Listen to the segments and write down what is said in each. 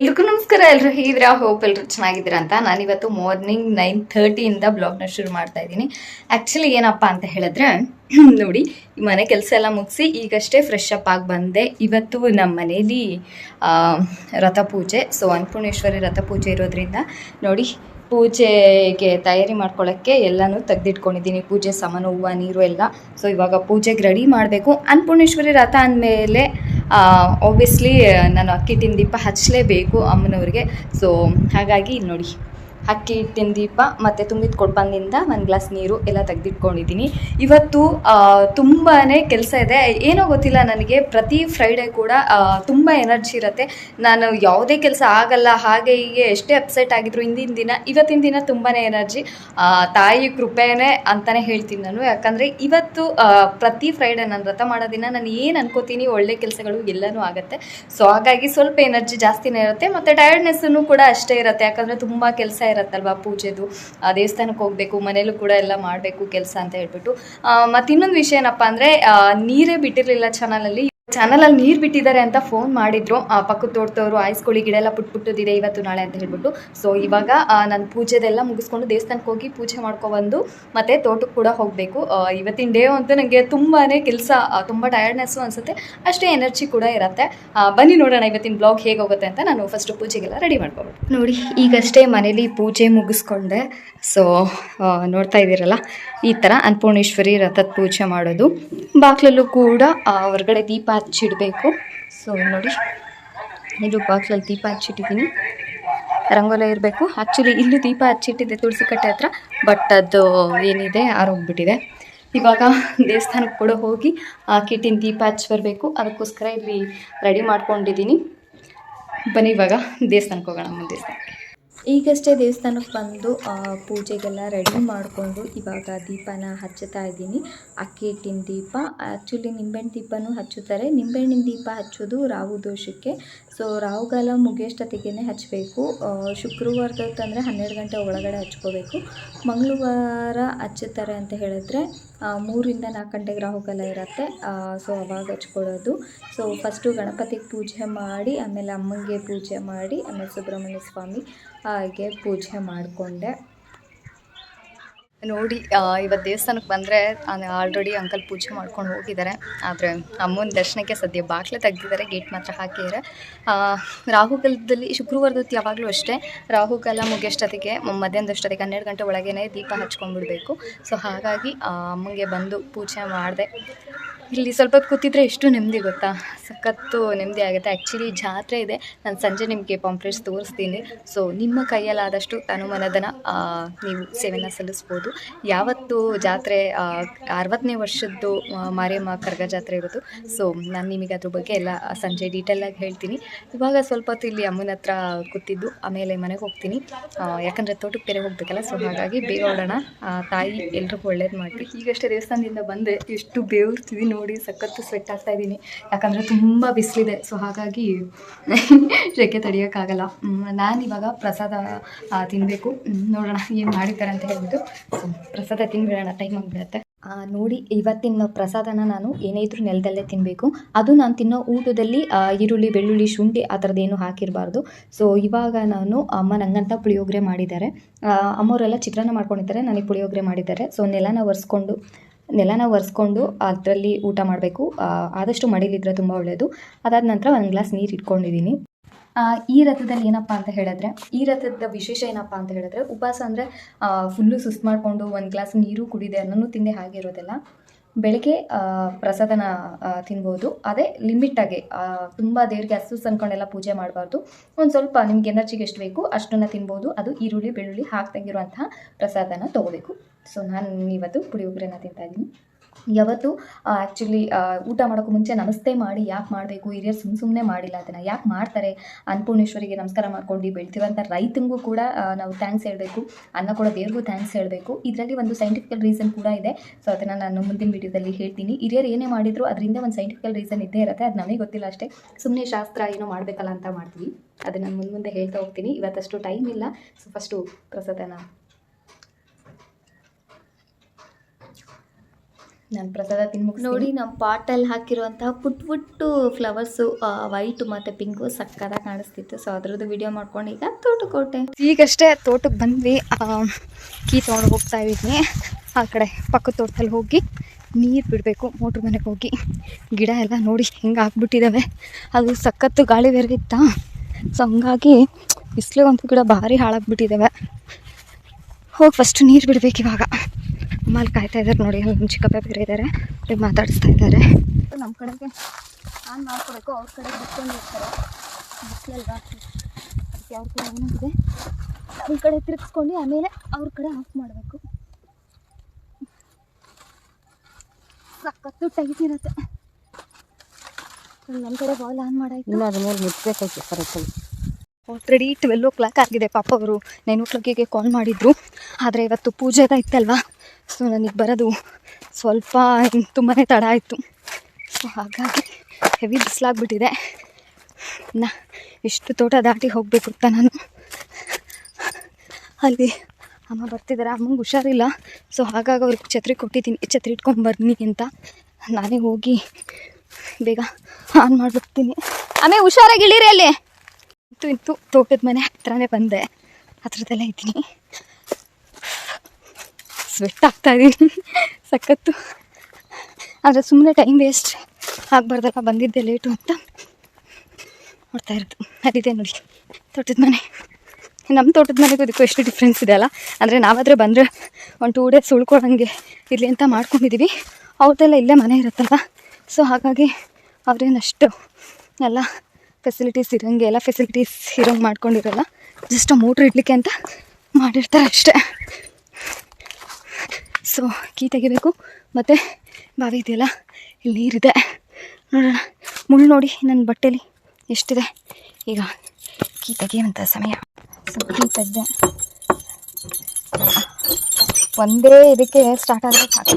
ಎಲ್ರಿಗೂ ನಮಸ್ಕಾರ ಎಲ್ರು, ಹೇಗಿದ್ದೀರಾ? ಹೋಪ್ ಎಲ್ರು ಚೆನ್ನಾಗಿದ್ದೀರಾ ಅಂತ. ನಾನಿವತ್ತು ಮಾರ್ನಿಂಗ್ ನೈನ್ ಥರ್ಟಿಯಿಂದ ಬ್ಲಾಗ್ನ ಶುರು ಮಾಡ್ತಾ ಇದ್ದೀನಿ. ಆ್ಯಕ್ಚುಲಿ ಏನಪ್ಪ ಅಂತ ಹೇಳಿದ್ರೆ, ನೋಡಿ ಮನೆ ಕೆಲಸ ಎಲ್ಲ ಮುಗಿಸಿ ಈಗಷ್ಟೇ ಫ್ರೆಶ್ ಅಪ್ ಆಗಿ ಬಂದೆ. ಇವತ್ತು ನಮ್ಮ ಮನೇಲಿ ರಥಪೂಜೆ ಸೊ ಅನ್ನಪೂರ್ಣೇಶ್ವರಿ ರಥಪೂಜೆ ಇರೋದ್ರಿಂದ, ನೋಡಿ, ಪೂಜೆಗೆ ತಯಾರಿ ಮಾಡ್ಕೊಳ್ಳೋಕ್ಕೆ ಎಲ್ಲನೂ ತೆಗೆದಿಟ್ಕೊಂಡಿದ್ದೀನಿ. ಪೂಜೆ ಸಾಮಾನು, ಹೂವು, ನೀರು ಎಲ್ಲ. ಸೊ ಇವಾಗ ಪೂಜೆಗೆ ರೆಡಿ ಮಾಡಬೇಕು. ಅನ್ನಪೂರ್ಣೇಶ್ವರಿ ರಥ ಅಂದಮೇಲೆ ಆಬ್ವಿಯಸ್ಲಿ ನಾನು ಅಕ್ಕಿ ಹಿಟ್ಟಿನ ದೀಪ ಹಚ್ಚಲೇಬೇಕು ಅಮ್ಮನವ್ರಿಗೆ. ಸೊ ಹಾಗಾಗಿ ನೋಡಿ. ಅಕ್ಕಿ ಹಿಟ್ಟಿನ ದೀಪ ಮತ್ತು ತುಂಬಿದ ಕೊಡ್ಬಂದಿಂದ ಒಂದು ಗ್ಲಾಸ್ ನೀರು ಎಲ್ಲ ತೆಗೆದಿಟ್ಕೊಂಡಿದ್ದೀನಿ. ಇವತ್ತು ತುಂಬಾ ಕೆಲಸ ಇದೆ. ಏನೋ ಗೊತ್ತಿಲ್ಲ ನನಗೆ, ಪ್ರತಿ ಫ್ರೈಡೇ ಕೂಡ ತುಂಬ ಎನರ್ಜಿ ಇರುತ್ತೆ. ನಾನು ಯಾವುದೇ ಕೆಲಸ ಆಗಲ್ಲ, ಹಾಗೆ ಹೀಗೆ ಎಷ್ಟೇ ಅಪ್ಸೆಟ್ ಆಗಿದ್ರು ಹಿಂದಿನ ದಿನ, ಇವತ್ತಿನ ದಿನ ತುಂಬಾ ಎನರ್ಜಿ ತಾಯಿ ಕೃಪೆನೇ ಅಂತಲೇ ಹೇಳ್ತೀನಿ ನಾನು. ಯಾಕಂದರೆ ಇವತ್ತು ಪ್ರತಿ ಫ್ರೈಡೇ ನಾನು ವ್ರತ ಮಾಡೋ ದಿನ ನಾನು ಏನು ಅನ್ಕೋತೀನಿ, ಒಳ್ಳೆ ಕೆಲಸಗಳು ಎಲ್ಲನೂ ಆಗುತ್ತೆ. ಸೊ ಹಾಗಾಗಿ ಸ್ವಲ್ಪ ಎನರ್ಜಿ ಜಾಸ್ತಿನೇ ಇರುತ್ತೆ, ಮತ್ತು ಟಯರ್ಡ್ನೆಸ್ಸನ್ನು ಕೂಡ ಅಷ್ಟೇ ಇರುತ್ತೆ. ಯಾಕಂದರೆ ತುಂಬ ಕೆಲಸ ಇರುತ್ತಲ್ವ ಪೂಜೆದು? ದೇವಸ್ಥಾನಕ್ಕೆ ಹೋಗಬೇಕು ಮನೇಲೂ ಕೂಡ ಎಲ್ಲ ಮಾಡಬೇಕು, ಕೆಲಸ ಅಂತ ಹೇಳ್ಬಿಟ್ಟು. ಮತ್ತು ಇನ್ನೊಂದು ವಿಷಯ ಏನಪ್ಪ ಅಂದರೆ ನೀರೇ ಬಿಟ್ಟಿರಲಿಲ್ಲ ಚಾನಲಲ್ಲಿ ಚಾನಲಲ್ಲಿ ನೀರು ಬಿಟ್ಟಿದ್ದಾರೆ ಅಂತ ಫೋನ್ ಮಾಡಿದ್ರು. ಆ, ಪಕ್ಕದ ತೋಟದವರು ಆಯ್ಸ್ಕೊಳ್ಳಿ ಗಿಡ ಎಲ್ಲ ಪುಟ್ ಪುಟ್ಟದಿದೆ ಇವತ್ತು ನಾಳೆ ಅಂತ ಹೇಳ್ಬಿಟ್ಟು. ಸೊ ಇವಾಗ ನಾನು ಪೂಜೆದೆಲ್ಲ ಮುಗಿಸ್ಕೊಂಡು ದೇವಸ್ಥಾನಕ್ಕೆ ಹೋಗಿ ಪೂಜೆ ಮಾಡ್ಕೊಬಂದು ಮತ್ತೆ ತೋಟಕ್ಕೆ ಕೂಡ ಹೋಗಬೇಕು. ಇವತ್ತಿನ ಡೇ ಅಂತೂ ನನಗೆ ತುಂಬಾ ಕೆಲಸ ತುಂಬ ಟಯರ್ಡ್ನೆಸ್ಸು ಅನಿಸುತ್ತೆ. ಅಷ್ಟೇ ಎನರ್ಜಿ ಕೂಡ ಇರುತ್ತೆ. ಬನ್ನಿ ನೋಡೋಣ ಇವತ್ತಿನ ಬ್ಲಾಗ್ ಹೇಗೆ ಹೋಗುತ್ತೆ ಅಂತ ನಾನು ಫಸ್ಟ್ ಪೂಜೆಗೆಲ್ಲ ರೆಡಿ ಮಾಡ್ಕೊಬೇಕು. ನೋಡಿ ಈಗಷ್ಟೇ ಮನೇಲಿ ಪೂಜೆ ಮುಗಿಸ್ಕೊಂಡೆ. ಸೊ ನೋಡ್ತಾ ಇದ್ದೀರಲ್ಲ ಈ ಥರ ಅನ್ನಪೂರ್ಣೇಶ್ವರಿ ರಥದ ಪೂಜೆ ಮಾಡೋದು. ಬಾಕ್ಲಲ್ಲೂ ಕೂಡ ಹೊರಗಡೆ ದೀಪ ಹಚ್ಚಿಡಬೇಕು ಸೊ ನೋಡಿ. ಇದು ಬಾಕ್ಸಲ್ಲಿ ದೀಪ ಹಚ್ಚಿಟ್ಟಿದ್ದೀನಿ. ರಂಗೋಲೆ ಇರಬೇಕು. ಆ್ಯಕ್ಚುಲಿ ಇಲ್ಲೂ ದೀಪ ಹಚ್ಚಿಟ್ಟಿದ್ದೆ ತುಳಸಿ ಕಟ್ಟೆ ಹತ್ರ. ಬಟ್ ಅದು ಏನಿದೆ, ಆರೋಗ್ಬಿಟ್ಟಿದೆ. ಇವಾಗ ದೇವಸ್ಥಾನಕ್ಕೆ ಕೂಡ ಹೋಗಿ ಆ ಕಿಟ್ಟಿನ ದೀಪ ಹಚ್ಚಿ ಬರಬೇಕು. ಅದಕ್ಕೋಸ್ಕರ ಇಲ್ಲಿ ರೆಡಿ ಮಾಡ್ಕೊಂಡಿದ್ದೀನಿ. ಬನ್ನಿ ಇವಾಗ ದೇವಸ್ಥಾನಕ್ಕೆ ಹೋಗೋಣ ಮುಂದೆ ದೇವಸ್ಥಾನಕ್ಕೆ. ಈಗಷ್ಟೇ ದೇವಸ್ಥಾನಕ್ಕೆ ಬಂದು ಪೂಜೆಗೆಲ್ಲ ರೆಡಿ ಮಾಡಿಕೊಂಡು ಇವಾಗ ದೀಪನ ಹಚ್ಚುತ್ತಾ ಇದ್ದೀನಿ. ಅಕ್ಕಿ ಹಿಟ್ಟಿನ ದೀಪ. ಆ್ಯಕ್ಚುಲಿ ನಿಂಬೆಹಣ್ಣು ದೀಪನೂ ಹಚ್ಚುತ್ತಾರೆ. ನಿಂಬೆಹಣ್ಣಿನ ದೀಪ ಹಚ್ಚೋದು ರಾಹು ದೋಷಕ್ಕೆ. ಸೊ ರಾಹುಕಾಲ ಮುಗಿಯೋಷ್ಟೊತ್ತಿಗೆ ಹಚ್ಚಬೇಕು ಶುಕ್ರವಾರದತ್ತಂದರೆ ಹನ್ನೆರಡು ಗಂಟೆ ಒಳಗಡೆ ಹಚ್ಕೋಬೇಕು. ಮಂಗಳವಾರ ಹಚ್ಚುತ್ತಾರೆ ಅಂತ ಹೇಳಿದ್ರೆ ಮೂರಿಂದ ನಾಲ್ಕು ಗಂಟೆಗೆ ರಾಹುಕಾಲ ಇರುತ್ತೆ. ಸೊ ಅವಾಗ ಹಚ್ಕೊಳ್ಳೋದು. ಸೊ ಫಸ್ಟು ಗಣಪತಿಗೆ ಪೂಜೆ ಮಾಡಿ, ಆಮೇಲೆ ಅಮ್ಮನಿಗೆ ಪೂಜೆ ಮಾಡಿ, ಆಮೇಲೆ ಸುಬ್ರಹ್ಮಣ್ಯ ಸ್ವಾಮಿ ಹಾಗೆ ಪೂಜೆ ಮಾಡಿಕೊಂಡೆ. ನೋಡಿ ಇವತ್ತು ದೇವಸ್ಥಾನಕ್ಕೆ ಬಂದರೆ ಆಲ್ರೆಡಿ ಅಂಕಲ್ ಪೂಜೆ ಮಾಡ್ಕೊಂಡು ಹೋಗಿದ್ದಾರೆ ಆದರೆ ಅಮ್ಮನ ದರ್ಶನಕ್ಕೆ ಸದ್ಯ ಬಾಗಿಲು ತೆಗೆದಿದ್ದಾರೆ ಗೇಟ್ ಮಾತ್ರ ಹಾಕಿದ್ದಾರೆ ರಾಹುಕಾಲದಲ್ಲಿ ಶುಕ್ರವಾರದೊತ್ತು ಯಾವಾಗಲೂ ಅಷ್ಟೇ, ರಾಹುಕಾಲ ಮುಗಿಯೋಷ್ಟೊತ್ತಿಗೆ, ಮಧ್ಯಾಹ್ನದ ಮಧ್ಯಾಹ್ನದಷ್ಟೊತ್ತಿಗೆ ಹನ್ನೆರಡು ಗಂಟೆ ಒಳಗೇ ದೀಪ ಹಚ್ಕೊಂಡ್ಬಿಡಬೇಕು. ಸೊ ಹಾಗಾಗಿ ಅಮ್ಮನಿಗೆ ಬಂದು ಪೂಜೆ ಮಾಡಿದೆ. ಇಲ್ಲಿ ಸ್ವಲ್ಪ ಹೊತ್ತು ಕೂತಿದ್ರೆ ಎಷ್ಟು ನೆಮ್ಮದಿ ಗೊತ್ತಾ? ಸಖತ್ತು ನೆಮ್ಮದಿ ಆಗುತ್ತೆ. ಆ್ಯಕ್ಚುಲಿ ಜಾತ್ರೆ ಇದೆ. ನಾನು ಸಂಜೆ ನಿಮಗೆ ಪಾಂಪ್ಲೆಟ್ಸ್ ತೋರಿಸ್ತೀನಿ. ಸೊ ನಿಮ್ಮ ಕೈಯಲ್ಲಾದಷ್ಟು ತನುಮನದನ ನೀವು ಸೇವೆನ ಸಲ್ಲಿಸ್ಬೋದು. ಯಾವತ್ತು ಜಾತ್ರೆ ಅರವತ್ತನೇ ವರ್ಷದ್ದು ಮಾರಿಯಮ್ಮ ಕರ್ಗ ಜಾತ್ರೆ ಇರೋದು ಸೊ ನಾನು ನಿಮಗೆ ಅದ್ರ ಬಗ್ಗೆ ಎಲ್ಲ ಸಂಜೆ ಡೀಟೇಲಾಗಿ ಹೇಳ್ತೀನಿ. ಇವಾಗ ಸ್ವಲ್ಪ ಹೊತ್ತು ಇಲ್ಲಿ ಅಮ್ಮನ ಹತ್ರ ಕೂತಿದ್ದು. ಆಮೇಲೆ ಮನೆಗೆ ಹೋಗ್ತೀನಿ. ಯಾಕಂದರೆ ತೋಟಕ್ಕೆ ಬೇರೆ ಹೋಗ್ಬೇಕಲ್ಲ ಸೊ ಹಾಗಾಗಿ ಬೇಗ ಹೊಡೋಣ ತಾಯಿ ಎಲ್ರಿಗೂ ಒಳ್ಳೇದು ಮಾಡ್ತೀವಿ ಈಗಷ್ಟೇ ದೇವಸ್ಥಾನದಿಂದ ಬಂದೆ ಎಷ್ಟು ಬೇವ್ರ್ತೀವಿ ನೋಡಿ ಸಖತ್ತು ಸ್ವೆಟ್ ಆಗ್ತಾ ಇದ್ದೀನಿ. ಯಾಕಂದರೆ ತುಂಬ ಬಿಸಿಲಿದೆ. ಸೊ ಹಾಗಾಗಿ ಶೆಕೆ ತಡಿಯೋಕ್ಕಾಗಲ್ಲ. ನಾನು ಇವಾಗ ಪ್ರಸಾದ ತಿನ್ನಬೇಕು ನೋಡೋಣ ಏನು ಮಾಡಿದ್ದಾರೆ ಅಂತ ಹೇಳ್ಬಿಟ್ಟು. ಸೊ ಪ್ರಸಾದ ತಿನ್ಬಿಡೋಣ. ಟೈಮ್ ಆಗಿಬಿಡುತ್ತೆ. ನೋಡಿ, ಇವತ್ತಿನ ಪ್ರಸಾದನ ನಾನು ಏನೇ ಇದ್ರೂ ನೆಲದಲ್ಲೇ ತಿನ್ನಬೇಕು ಅದು ನಾನು ತಿನ್ನೋ ಊಟದಲ್ಲಿ ಈರುಳ್ಳಿ, ಬೆಳ್ಳುಳ್ಳಿ, ಶುಂಠಿ, ಆ ಥರದ್ದೇನು ಹಾಕಿರಬಾರ್ದು. ಸೊ ಇವಾಗ ನಾನು ಅಮ್ಮ ನಂಗಂತ ಪುಳಿಯೋಗರೆ ಮಾಡಿದ್ದಾರೆ. ಅಮ್ಮವರೆಲ್ಲ ಚಿತ್ರಾನ್ನ ಮಾಡ್ಕೊಂಡಿದ್ದಾರೆ ನನಗೆ ಪುಳಿಯೋಗರೆ ಮಾಡಿದ್ದಾರೆ. ಸೊ ನೆಲನ ಒರೆಸ್ಕೊಂಡು ನೆಲನ ಒರೆಸ್ಕೊಂಡು ಅದರಲ್ಲಿ ಊಟ ಮಾಡಬೇಕು. ಆದಷ್ಟು ಮಡಿಲಿದ್ರೆ ತುಂಬ ಒಳ್ಳೆಯದು ಅದಾದ ನಂತರ ಒಂದು ಗ್ಲಾಸ್ ನೀರು ಇಟ್ಕೊಂಡಿದ್ದೀನಿ ಈ ರಥದಲ್ಲಿ ಏನಪ್ಪ ಅಂತ ಹೇಳಿದ್ರೆ, ಈ ರಥದ ವಿಶೇಷ ಏನಪ್ಪ ಅಂತ ಹೇಳಿದ್ರೆ, ಉಪವಾಸ ಅಂದರೆ ಫುಲ್ಲು ಸುಸ್ತು ಮಾಡಿಕೊಂಡು ಒಂದು ಗ್ಲಾಸ್ ನೀರು ಕುಡಿದೆ ಅನ್ನೋನು ತಿಂದೆ ಹಾಗೆ ಇರೋದಿಲ್ಲ. ಬೆಳಗ್ಗೆ ಪ್ರಸಾದನ ತಿನ್ಬೋದು. ಅದೇ ಲಿಮಿಟಾಗಿ ತುಂಬ ದೇವ್ರಿಗೆ ಹಸು ಅನ್ಕೊಂಡೆಲ್ಲ ಪೂಜೆ ಮಾಡಬಾರ್ದು. ಒಂದು ಸ್ವಲ್ಪ ನಿಮ್ಗೆ ಎನರ್ಜಿಗೆ ಎಷ್ಟು ಬೇಕು, ಅಷ್ಟನ್ನು ತಿನ್ಬೋದು. ಅದು ಈರುಳ್ಳಿ, ಬೆಳ್ಳುಳ್ಳಿ ಹಾಕ್ದಂಗಿರುವಂತಹ ಪ್ರಸಾದನ ತೊಗೋಬೇಕು. ಸೊ ನಾನು ಇವತ್ತು ಪುಳಿಯೋಗರೆನ ತಿಂತಾ ಇದ್ದೀನಿ. ಯಾವತ್ತು ಆ್ಯಕ್ಚುಲಿ ಊಟ ಮಾಡೋಕ್ಕೂ ಮುಂಚೆ ನಮಸ್ತೆ ಮಾಡಿ, ಯಾಕೆ ಮಾಡಬೇಕು? ಹಿರಿಯರು ಸುಮ್ಮ ಸುಮ್ಮನೆ ಮಾಡಿಲ್ಲ ಅದನ್ನು. ಯಾಕೆ ಮಾಡ್ತಾರೆ? ಅನ್ನಪೂರ್ಣೇಶ್ವರಿಗೆ ನಮಸ್ಕಾರ ಮಾಡ್ಕೊಂಡು ಬೆಳ್ತೀವಂತ ರೈತಂಗೂ ಕೂಡ ನಾವು ಥ್ಯಾಂಕ್ಸ್ ಹೇಳಬೇಕು. ಅನ್ನ ಕೂಡ ದೇವ್ರಿಗೂ ಥ್ಯಾಂಕ್ಸ್ ಹೇಳಬೇಕು. ಇದರಲ್ಲಿ ಒಂದು ಸೈಂಟಿಫಿಕಲ್ ರೀಸನ್ ಕೂಡ ಇದೆ. ಸೊ ಅದನ್ನು ನಾನು ಮುಂದಿನ ವೀಡಿಯೋದಲ್ಲಿ ಹೇಳ್ತೀನಿ. ಹಿರಿಯರು ಏನೇ ಮಾಡಿದ್ರು, ಅದರಿಂದ ಒಂದು ಸೈಂಟಿಫಿಕಲ್ ರೀಸನ್ ಇದ್ದೇ ಇರುತ್ತೆ. ಅದು ನಮಗೆ ಗೊತ್ತಿಲ್ಲ ಅಷ್ಟೇ. ಸುಮ್ಮನೆ ಶಾಸ್ತ್ರ ಏನೋ ಮಾಡಬೇಕಲ್ಲ ಅಂತ ಮಾಡ್ತೀವಿ. ಅದನ್ನು ಮುಂದೆ ಮುಂದೆ ಹೇಳ್ತಾ ಹೋಗ್ತೀನಿ. ಇವತ್ತಷ್ಟು ಟೈಮ್ ಇಲ್ಲ. ಸೊ ಫಸ್ಟು ಪ್ರಸಾದನ ನಾನು ಪ್ರಸಾದ ತಿನ್ಮುಗ್ ನೋಡಿ ನಮ್ಮ ಪಾಟಲ್ಲಿ ಹಾಕಿರುವಂತಹ ಪುಟ್ ಪುಟ್ಟು ಫ್ಲವರ್ಸು ವೈಟ್ ಮತ್ತು ಪಿಂಕು ಸಕ್ಕದ ಕಾಣಿಸ್ತಿತ್ತು. ಸೊ ಅದ್ರದ್ದು ವಿಡಿಯೋ ಮಾಡ್ಕೊಂಡು ಈಗ ತೋಟಕ್ಕೆ ಈಗಷ್ಟೇ ತೋಟಕ್ಕೆ ಬಂದ್ವಿ. ಕೀ ತೊಗೊಂಡು ಹೋಗ್ತಾ ಇದ್ದೀನಿ ಆ ಕಡೆ ಪಕ್ಕದ ತೋಟದಲ್ಲಿ ಹೋಗಿ ನೀರು ಬಿಡಬೇಕು. ಮೋಟ್ರ್ ಮನೆಗೆ ಹೋಗಿ ಗಿಡ ಎಲ್ಲ ನೋಡಿ ಹೆಂಗೆ ಹಾಕ್ಬಿಟ್ಟಿದ್ದಾವೆ ಅದು ಸಖತ್ತು ಗಾಳಿ ಬೇರೆ ಇತ್ತಾ ಸೊ ಹಂಗಾಗಿ ಬಿಸಿಲಿಗಂತೂ ಗಿಡ ಭಾರಿ ಹಾಳಾಗ್ಬಿಟ್ಟಿದ್ದಾವೆ ಹೋಗಿ ಫಸ್ಟ್ ನೀರು ಬಿಡಬೇಕು ಇವಾಗ. ಅಮ್ಮ ಅಲ್ಲಿ ಕಾಯ್ತಾ ಇದ್ದಾರೆ. ನೋಡಿ ಅಲ್ಲಿ ನಮ್ಮ ಚಿಕ್ಕಪ್ಪ ಬೇರೆ ಇದ್ದಾರೆ. ಅವ್ರಿಗೆ ಮಾತಾಡಿಸ್ತಾ ಇದ್ದಾರೆ. ನಮ್ಮ ಕಡೆಗೆ ಆನ್ ಮಾಡ್ಕೊಬೇಕು. ಅವ್ರ ಕಡೆ ಬಿಟ್ಕೊಂಡಿರ್ತಾರೆ ಬಿಸಿಲಲ್ವಾ ಅದಕ್ಕೆ ಅವ್ರ ಕಡೆ ಏನಾಗಿದೆ ನಮ್ಮ ಕಡೆ ತಿರುಗಿಸ್ಕೊಂಡು ಆಮೇಲೆ ಅವ್ರ ಕಡೆ ಆಫ್ ಮಾಡಬೇಕು. ಸಖತ್ತು ಟೈಟ್ ಇರುತ್ತೆ. ನಮ್ಮ ಕಡೆ ಬಾಲ್ ಆನ್ ಮಾಡಾಯ್ತು. ಇನ್ನು ಅದ್ರ ಮೇಲೆ ಕರೆಕ್ಟಾಗಿ ಆಲ್ರೆಡಿ ಟ್ವೆಲ್ ಓ ಕ್ಲಾಕ್ ಆಗಿದೆ ಪಾಪ ಅವರು. ನೈನ್ ಓ ಕ್ಲಾಕಿಗೆ ಕಾಲ್ ಮಾಡಿದ್ರು. ಆದರೆ ಇವತ್ತು ಪೂಜೆದ ಇತ್ತಲ್ವಾ? ಸೊ ನನಗೆ ಬರೋದು ಸ್ವಲ್ಪ ತುಂಬಾ ತಡ ಆಯಿತು. ಸೊ ಹಾಗಾಗಿ ಹೆವಿ ಬಿಸಿಲಾಗ್ಬಿಟ್ಟಿದೆ. ನಾ ಎಷ್ಟು ತೋಟ ದಾಟಿ ಹೋಗಬೇಕು ಅಂತ ನಾನು. ಅಲ್ಲಿ ಅಮ್ಮ ಬರ್ತಿದ್ದಾರೆ ಅಮ್ಮಂಗೆ ಹುಷಾರಿಲ್ಲ. ಸೊ ಹಾಗಾಗಿ ಅವ್ರಿಗೆ ಛತ್ರಿ ಕೊಟ್ಟಿದ್ದೀನಿ. ಛತ್ರಿ ಇಟ್ಕೊಂಡು ಬರ್ನಿ ಅಂತ. ನಾನೇ ಹೋಗಿ ಬೇಗ ಆನ್ ಮಾಡ್ಬಿಡ್ತೀನಿ. ಆಮೇಲೆ ಹುಷಾರಾಗಿ ಇಳೀರಿ ಅಲ್ಲಿ. ಇತ್ತು ಇತ್ತು. ತೋಟದ ಮನೆ ಹತ್ರನೇ ಬಂದೆ. ಹತ್ರದಲ್ಲೇ ಇದ್ದೀನಿ. ಸ್ವೆಟ್ ಆಗ್ತಾ ಇದ್ದೀನಿ ಸಖತ್ತು. ಆದರೆ ಸುಮ್ಮನೆ ಟೈಮ್ ವೇಸ್ಟ್ ಆಗಬಾರ್ದಲ್ಲ ಬಂದಿದ್ದೆ ಲೇಟು ಅಂತ. ನೋಡ್ತಾ ಇರೋದು. ಅದಿದೆ ನೋಡಿ. ತೋಟದ ಮನೆ. ನಮ್ಮ ತೋಟದ ಮನೆಗೂ ಇದಕ್ಕೂ ಎಷ್ಟು ಡಿಫ್ರೆನ್ಸ್ ಇದೆ ಅಲ್ಲ? ಅಂದರೆ ನಾವಾದರೆ ಬಂದರೆ ಒಂದು ಟೂ ಡೇಸ್ ಉಳ್ಕೊಳ್ಳೋಂಗೆ ಇರಲಿ ಅಂತ ಮಾಡ್ಕೊಂಡಿದ್ದೀವಿ ಅವ್ರದ್ದೆಲ್ಲ ಇಲ್ಲೇ ಮನೆ ಇರುತ್ತಲ್ಲ ಸೊ ಹಾಗಾಗಿ ಅವ್ರೇನಷ್ಟು ಎಲ್ಲ ಫೆಸಿಲಿಟೀಸ್ ಇರೋಂಗೆ, ಎಲ್ಲ ಫೆಸಿಲಿಟೀಸ್ ಇರೋಂಗೆ ಮಾಡ್ಕೊಂಡಿರಲ್ಲ. ಜಸ್ಟ್ ಮೋಟ್ರ್ ಇಡ್ಲಿಕ್ಕೆ ಅಂತ ಮಾಡಿರ್ತಾರೆ ಅಷ್ಟೇ. ಸೊ ಕೀ ತೆಗಿಬೇಕು. ಮತ್ತು ಬಾವಿ ಇದೆಯಲ್ಲ? ಇಲ್ಲಿ ನೀರಿದೆ. ನೋಡೋಣ. ಮುಳ್ಳು ನೋಡಿ ನನ್ನ ಬಟ್ಟೆಲಿ ಎಷ್ಟಿದೆ. ಈಗ ಕೀ ತೆಗೆಯುವಂಥ ಸಮಯ. ಸೊ ಕೀ ತೆಗೆದೆ. ಒಂದೇ ಇದಕ್ಕೆ ಸ್ಟಾರ್ಟ್ ಆದರೆ ಸಾಕು.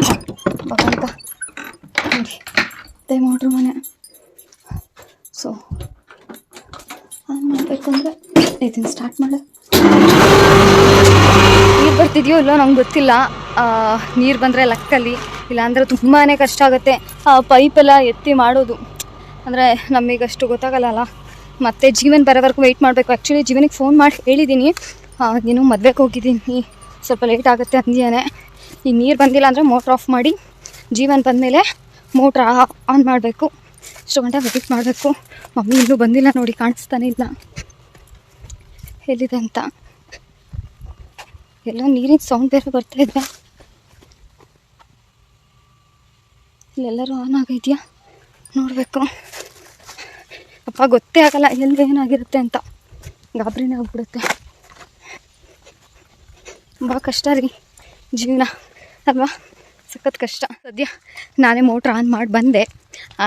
ನೋಡಿ. ಅದೇ ಮೋಟ್ರ್ ಮನೆ. ಸೊ ಆನ್ ಮಾಡಬೇಕಂದ್ರೆ ಇದನ್ನು ಸ್ಟಾರ್ಟ್ ಮಾಡು. ಬರ್ತಿದೆಯೋ ಇಲ್ಲೋ ನಂಗೆ ಗೊತ್ತಿಲ್ಲ. ನೀರು ಬಂದರೆ ಲಕ್ಕಲ್ಲಿ, ಇಲ್ಲಾಂದರೆ ತುಂಬಾ ಕಷ್ಟ ಆಗುತ್ತೆ. ಆ ಪೈಪೆಲ್ಲ ಎತ್ತಿ ಮಾಡೋದು. ಅಂದರೆ ನಮಗಷ್ಟು ಗೊತ್ತಾಗಲ್ಲ ಮತ್ತು ಜೀವನ್ ಬರೋವರೆಗೂ ವೆಯ್ಟ್ ಮಾಡಬೇಕು. ಆ್ಯಕ್ಚುಲಿ ಜೀವನಿಗೆ ಫೋನ್ ಮಾಡಿ ಹೇಳಿದ್ದೀನಿ ನೀನು ಮದುವೆಗೆ ಹೋಗಿದ್ದೀನಿ. ಸ್ವಲ್ಪ ಲೇಟ್ ಆಗುತ್ತೆ ಅಂದಿಯಾನೆ. ಈ ನೀರು ಬಂದಿಲ್ಲ ಅಂದರೆ ಮೋಟ್ರ್ ಆಫ್ ಮಾಡಿ, ಜೀವನ್ ಬಂದಮೇಲೆ ಮೋಟ್ರ್ ಆನ್ ಮಾಡಬೇಕು. ಇಷ್ಟು ಗಂಟೆ ವೆಯ್ಟ್ ಮಾಡಬೇಕು. ಮಮ್ಮಿ ಇನ್ನೂ ಬಂದಿಲ್ಲ ನೋಡಿ, ಕಾಣಿಸ್ತಾನೆ ಇಲ್ಲ. ಎಲ್ಲಿದೆ ಅಂತ. ಎಲ್ಲ ನೀರಿನ ಸೌಂಡ್ ಬೇರೆ ಬರ್ತಾ ಇದೆ. ಇಲ್ಲೆಲ್ಲರೂ ಆನ್ ಆಗೈದ್ಯಾ? ನೋಡಬೇಕು. ಅಪ್ಪ ಗೊತ್ತೇ ಆಗಲ್ಲ, ಎಲ್ಲಿ ಏನಾಗಿರುತ್ತೆ ಅಂತ. ಗಾಬರಿನೇ ಆಗ್ಬಿಡುತ್ತೆ. ತುಂಬ ಕಷ್ಟ ರೀ ಜೀವನ, ಅಲ್ವಾ? ಸಖತ್ ಕಷ್ಟ. ಸದ್ಯ ನಾನೇ ಮೋಟ್ರ್ ಆನ್ ಮಾಡಿ ಬಂದೆ.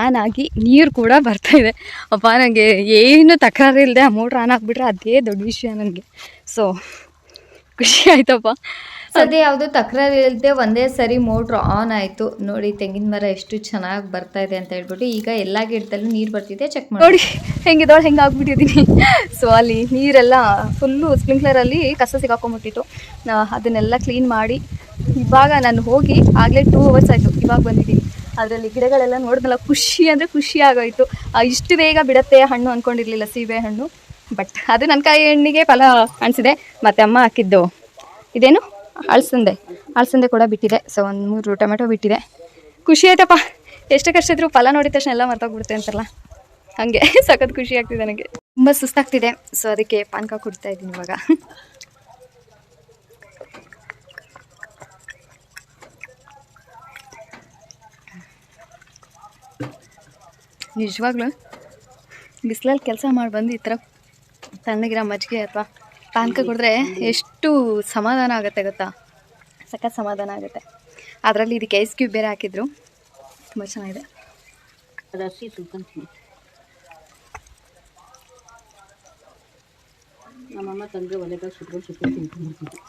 ಆನ್ ಆಗಿ ನೀರು ಕೂಡ ಬರ್ತಾ ಇದೆ. ಅಪ್ಪ ನನಗೆ ಏನು ತಕರಾರು ಇಲ್ಲದೆ ಆ ಮೋಟ್ರ್ ಆನ್ ಆಗಿಬಿಟ್ರೆ ಅದೇ ದೊಡ್ಡ ವಿಷಯ ನನಗೆ ಸೊ ಖುಷಿ ಆಯ್ತಪ್ಪ. ಸದ್ಯ ಯಾವುದೋ ತಕರಾರು ಇಲ್ಲದೆ ಒಂದೇ ಸರಿ ಮೋಟ್ರ್ ಆನ್ ಆಯಿತು. ನೋಡಿ ತೆಂಗಿನ ಮರ ಎಷ್ಟು ಚೆನ್ನಾಗಿ ಬರ್ತಾ ಇದೆ ಅಂತ ಹೇಳ್ಬಿಟ್ಟು ಈಗ ಎಲ್ಲ ಗಿಡದಲ್ಲಿ ನೀರು ಬರ್ತಿದೆ ಚೆಕ್ ಮಾಡಿ. ನೋಡಿ ಹೆಂಗಿದ್ದವಳು ಹೆಂಗೆ ಆಗ್ಬಿಟ್ಟಿದ್ದೀನಿ ಸೊ ಅಲ್ಲಿ ನೀರೆಲ್ಲ ಫುಲ್ಲು ಸ್ಪ್ರಿಂಕ್ಲರಲ್ಲಿ ಕಸ ಸಿಗಾಕೊಂಬಿಟ್ಟಿತ್ತು ನಾ ಅದನ್ನೆಲ್ಲ ಕ್ಲೀನ್ ಮಾಡಿ ಇವಾಗ ನಾನು ಹೋಗಿ ಆಗಲೇ ಟೂ ಅವರ್ಸ್ ಆಯಿತು ಇವಾಗ ಬಂದಿದ್ದೀನಿ. ಅದರಲ್ಲಿ ಗಿಡಗಳೆಲ್ಲ ನೋಡಿದ್ನಲ್ಲ ಖುಷಿ ಅಂದರೆ ಖುಷಿ ಆಗೋಯ್ತು. ಇಷ್ಟು ಬೇಗ ಬಿಡತ್ತೆ ಹಣ್ಣು ಅಂದ್ಕೊಂಡಿರಲಿಲ್ಲ ಸೀಬೆ ಹಣ್ಣು ಬಟ್ ಅದು ನನ್ನ ಕೈ ಹಣ್ಣಿಗೆ ಫಲ ಅನಿಸಿದೆ. ಮತ್ತು ಅಮ್ಮ ಹಾಕಿದ್ದು. ಇದೇನು? ಅಳಸಂದೆ. ಅಳಸಂದೆ ಕೂಡ ಬಿಟ್ಟಿದೆ. ಸೊ ಒಂದು ಮೂರು ಟೊಮೆಟೊ ಬಿಟ್ಟಿದೆ. ಖುಷಿ ಆಯ್ತಪ್ಪ. ಎಷ್ಟು ಕಷ್ಟ ಇದ್ರು ಫಲ ನೋಡಿದ ತಕ್ಷಣ ಎಲ್ಲ ಮರ್ತೋಗ್ಬಿಡುತ್ತೆ ಅಂತಾರಲ್ಲ? ಹಾಗೆ. ಸಖತ್ ಖುಷಿ ಆಗ್ತಿದೆ ನನಗೆ. ತುಂಬ ಸುಸ್ತಾಗ್ತಿದೆ. ಸೊ ಅದಕ್ಕೆ ಪಾನಕ ಕುಡ್ತಾ ಇದ್ದೀನಿ ಇವಾಗ. ನಿಜವಾಗ್ಲೂ? ಬಿಸಿಲಲ್ಲಿ ಕೆಲಸ ಮಾಡಿ ಬಂದು ಈ ಥರ ತಣ್ಣಗಿರೋ ಮಜ್ಜಿಗೆ ಅಥವಾ ಪಾನಕ ಕುಡಿದ್ರೆ ಎಷ್ಟು ಸಮಾಧಾನ ಆಗುತ್ತೆ ಗೊತ್ತಾ? ಸಖತ್ ಸಮಾಧಾನ ಆಗುತ್ತೆ. ಅದರಲ್ಲಿ ಇದಕ್ಕೆ ಐಸ್ ಕ್ಯೂಬ್ ಬೇರೆ ಹಾಕಿದ್ರು. ತುಂಬ ಚೆನ್ನಾಗಿದೆ. ನಮ್ಮಮ್ಮ ತಂದ್ರೆ ಒಲೆದಾಗ ಸುಟ್ಕೊಂಡು ಸುಟ್ಕೊಂಡು ತಿನ್ಕೊಂಡ್ಬಿಡ್ತಿದ್ದೆ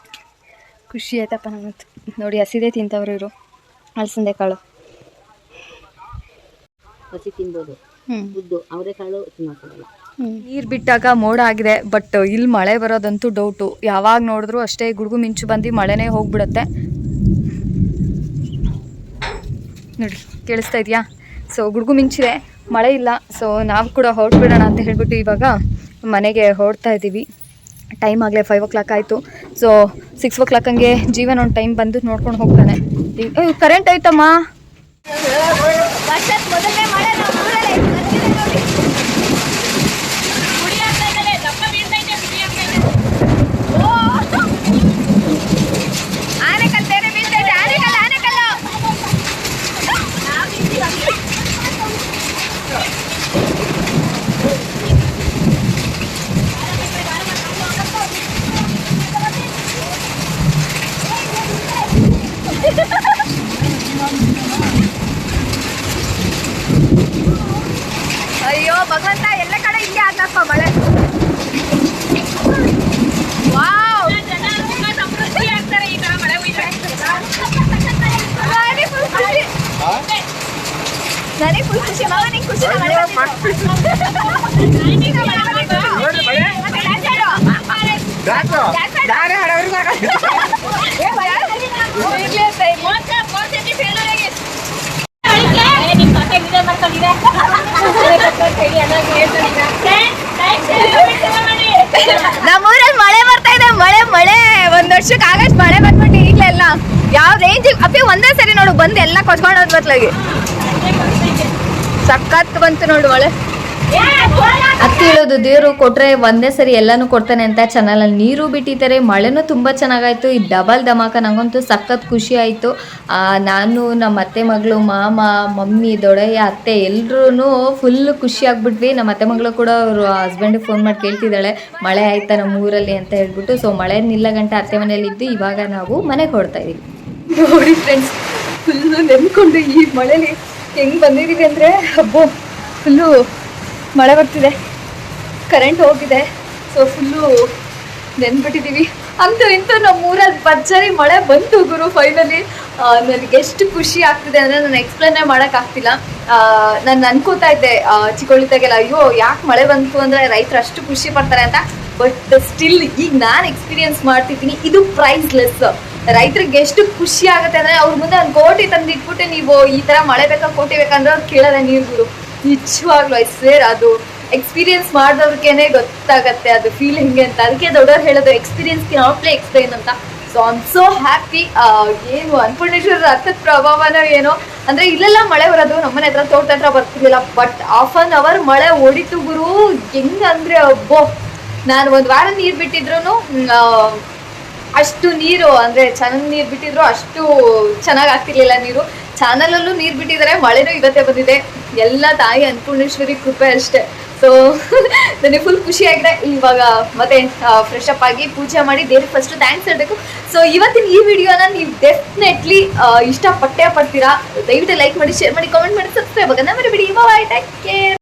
ಖುಷಿ ಆಯ್ತಪ್ಪ ನನಗಂತೂ ನೋಡಿ ಹಸಿದೇ ತಿಂತವ್ರು ಇವರು. ಅಲಸಂದೆ ಕಾಳು ಹಸಿ ತಿನ್ಬೋದು. ಹ್ಞೂ ಉದ್ದು ಅವರೆಕಾಳು ತಿನ್ನೋಕ್ಕಾಗಲ್ಲ. ನೀರು ಬಿಟ್ಟಾಗ ಮೋಡ ಆಗಿದೆ ಬಟ್ ಇಲ್ಲಿ ಮಳೆ ಬರೋದಂತೂ ಡೌಟು ಯಾವಾಗ ನೋಡಿದ್ರು ಅಷ್ಟೇ ಗುಡುಗು ಮಿಂಚು ಬಂದು ಮಳೆನೇ ಹೋಗ್ಬಿಡತ್ತೆ. ನೋಡಿ, ಕೇಳಿಸ್ತಾ ಇದೆಯಾ? ಸೊ ಗುಡುಗು ಮಿಂಚಿದೆ, ಮಳೆ ಇಲ್ಲ. ಸೊ ನಾವು ಕೂಡ ಹೊರಟ್ಬಿಡೋಣ ಅಂತ ಹೇಳ್ಬಿಟ್ಟು ಇವಾಗ ಮನೆಗೆ ಹೊರಡ್ತಾ ಇದ್ದೀವಿ. ಟೈಮ್ ಆಗಲೇ ಫೈವ್ ಓ ಕ್ಲಾಕ್ ಆಯಿತು. ಸೊ ಸಿಕ್ಸ್ ಓ ಕ್ಲಾಕ್ ಹಂಗೆ ಜೀವನ ಒಂದು ಟೈಮ್ ಬಂದು ನೋಡ್ಕೊಂಡು ಹೋಗ್ತಾನೆ. ಕರೆಂಟ್ ಐತಮ್ಮ ಅಯ್ಯೋ ಭಗವಂತ ಎಲ್ಲ ಕಡೆ ಹಿಂಗೆ ಆಗ್ಲಪ್ಪ ಮಳೆ ವಾವ್ ನನಗೆ full ಖುಷಿ. ನನಗೆ full ಖುಷಿ ಮಾವ ನಿಂಗೆ ಖುಷಿ ಮಳೆ ನಮ್ಮೂರಲ್ಲಿ ಮಳೆ ಬರ್ತಾ ಇದೆ, ಮಳೆ ಮಳೆ. ಒಂದ್ ವರ್ಷಕ್ಕೆ ಆಗಸ್ಟ್ ಮಳೆ ಬಂದ್ಬಿಟ್ಟು ಈಗಲೆಲ್ಲ ಯಾವ ರೇಂಜ್ ಅಪ್ಪಿ ಒಂದೇ ಸರಿ ನೋಡು, ಬಂದು ಎಲ್ಲ ಕೊಚ್ಕೊಂಡೋದ್ ಬತ್ಲಾಗಿ ಸಖತ್ ಬಂತು ನೋಡು ಮಳೆ. ಅತ್ತಿ ಹೇಳೋದು ದೇವರು ಕೊಟ್ರೆ ಒಂದೇ ಸರಿ ಎಲ್ಲಾನು ಕೊಡ್ತಾನೆ ಅಂತ ಚಾನಲಲ್ಲಿ ನೀರು ಬಿಟ್ಟಿದ್ದಾರೆ ಮಳೆನೂ ತುಂಬ ಚೆನ್ನಾಗಾಯ್ತು. ಈ ಡಬಲ್ ಧಮಾಕ ನಂಗಂತೂ ಸಖತ್ ಖುಷಿ ಆಯಿತು. ನಾನು ನಮ್ಮ ಅತ್ತೆ ಮಗಳು, ಮಾಮ, ಮಮ್ಮಿ ದೊಡೆಯ ಅತ್ತೆ ಎಲ್ಲರೂ ಫುಲ್ ಖುಷಿ ಆಗ್ಬಿಟ್ವಿ. ನಮ್ಮ ಅತ್ತೆ ಮಗಳು ಕೂಡ ಅವರು ಹಸ್ಬೆಂಡಿಗೆ ಫೋನ್ ಮಾಡಿ ಕೇಳ್ತಿದ್ದಾಳೆ, ಮಳೆ ಆಯ್ತಾ ನಮ್ಮ ಊರಲ್ಲಿ? ಅಂತ ಹೇಳ್ಬಿಟ್ಟು. ಸೊ ಮಳೆ ನಿಲ್ಲ ಗಂಟೆ ಅತ್ತೆ ಮನೇಲಿ ಇದ್ದು ಇವಾಗ ನಾವು ಮನೆಗೆ ಹೊಡ್ತಾ ಇದೀವಿ. ನೋಡಿ ಫ್ರೆಂಡ್ಸ್ ಫುಲ್ಲು ನೆನ್ಕೊಂಡು ಈ ಮಳೆಲಿ. ಹೆಂಗ್ ಬಂದಿದೀವಿ ಅಂದ್ರೆ ಹಬ್ಬ ಫುಲ್ಲು ಮಳೆ ಬರ್ತಿದೆ. ಕರೆಂಟ್ ಹೋಗಿದೆ. ಸೊ ಫುಲ್ಲು ನೆನ್ಬಿಟ್ಟಿದ್ದೀವಿ ಅಂತೂ ಇಂತೂ ನಮ್ಮ ಊರಲ್ಲಿ ಭರ್ಜರಿ ಮಳೆ ಬಂತು ಗುರು ಫೈನಲಿ ನನಗೆ ಎಷ್ಟು ಖುಷಿ ಆಗ್ತಿದೆ ಅಂದರೆ ನಾನು ಎಕ್ಸ್ಪ್ಲೇನೇ ಮಾಡೋಕ್ಕಾಗ್ತಿಲ್ಲ ನಾನು ಅನ್ಕೋತಾ ಇದ್ದೆ ಚಿಕ್ಕೊಳ್ಳಿತಾಗೆಲ್ಲ ಅಯ್ಯೋ, ಯಾಕೆ ಮಳೆ ಬಂತು? ಅಂದರೆ ರೈತರು ಅಷ್ಟು ಖುಷಿ ಪಡ್ತಾರೆ ಅಂತ. ಬಟ್ ಸ್ಟಿಲ್ ಈಗ ನಾನು ಎಕ್ಸ್ಪೀರಿಯನ್ಸ್ ಮಾಡ್ತಿದ್ದೀನಿ, ಇದು ಪ್ರೈಸ್ಲೆಸ್ ರೈತರಿಗೆ ಎಷ್ಟು ಖುಷಿ ಆಗುತ್ತೆ ಅಂದರೆ ಅವ್ರ ಮುಂದೆ ಒಂದು ಕೋಟಿ ತಂದು ಇಟ್ಬಿಟ್ಟು ನೀವು ಈ ಥರ ಮಳೆ ಬೇಕಾ, ಕೋಟಿ ಬೇಕಂದ್ರೆ ಅವ್ರು ಕೇಳಲ್ಲ ನೀರುಗಳು ನಿಜವಾಗ್ಲೂ ಐ ಸೇರ್ ಅದು ಎಕ್ಸ್ಪೀರಿಯನ್ಸ್ ಮಾಡಿದವ್ರಿಗೇನೆ ಗೊತ್ತಾಗತ್ತೆ, ಅದು ಫೀಲ್ ಹೆಂಗೆ ಅಂತ. ಅದಕ್ಕೆ ದೊಡ್ಡವ್ರು ಹೇಳೋದು ಎಕ್ಸ್ಪೀರಿಯನ್ಸ್ ನಾಟ್ ಪ್ಲೇ ಎಕ್ಸ್ಪ್ಲೈನ್ ಅಂತ. ಸೊ ಐ ಸೋ ಹ್ಯಾಪಿ ಏನು ಅನ್ಪೂರ್ಣೇಶ್ವರ ರಥದ ಪ್ರಭಾವನೋ ಏನೋ. ಅಂದ್ರೆ, ಇಲ್ಲೆಲ್ಲ ಮಳೆ ಬರೋದು, ನಮ್ಮನೆ ಹತ್ರ ತೋಟ ಹತ್ರ ಬರ್ತಿರ್ಲಿಲ್ಲ. ಬಟ್ ಹಾಫ್ ಅನ್ ಅವರ್ ಮಳೆ ಓಡಿತು ಗುರು. ಹೆಂಗಂದ್ರೆ, ಅಬ್ಬೋ. ನಾನು ಒಂದು ವಾರ ನೀರು ಬಿಟ್ಟಿದ್ರು ಅಷ್ಟು ನೀರು, ಅಂದ್ರೆ ಚೆನ್ನಾಗಿ ನೀರು ಬಿಟ್ಟಿದ್ರು ಅಷ್ಟು ಚೆನ್ನಾಗಿ ಆಗ್ತಿರ್ಲಿಲ್ಲ ನೀರು. ಚಾನಲಲ್ಲೂ ನೀರು ಬಿಟ್ಟಿದ್ದಾರೆ, ಮಳೆನೂ ಇವತ್ತೇ ಬಂದಿದೆ. ಎಲ್ಲ ತಾಯಿ ಅನ್ನಪೂರ್ಣೇಶ್ವರಿ ಕೃಪೆ ಅಷ್ಟೇ. ಸೊ ನನಗೆ ಫುಲ್ ಖುಷಿಯಾಗಿದೆ ಇವಾಗ ಮತ್ತೆ ಫ್ರೆಶ್ ಅಪ್ ಆಗಿ ಪೂಜೆ ಮಾಡಿ ದೇವ್ರಿಗೆ ಫಸ್ಟ್ ಥ್ಯಾಂಕ್ಸ್ ಹೇಳಬೇಕು. ಸೊ ಇವತ್ತಿನ ಈ ವಿಡಿಯೋನ ನೀವು ಡೆಫಿನೆಟ್ಲಿ ಇಷ್ಟಪಟ್ಟೆ ಪಡ್ತೀರಾ? ದಯವಿಟ್ಟು ಲೈಕ್ ಮಾಡಿ ಶೇರ್ ಮಾಡಿ ಕಾಮೆಂಟ್ ಮಾಡಿ ಸಬ್ಸ್ಕ್ರೈಬ್ ಮರಿಬೇಡಿ. Bye take care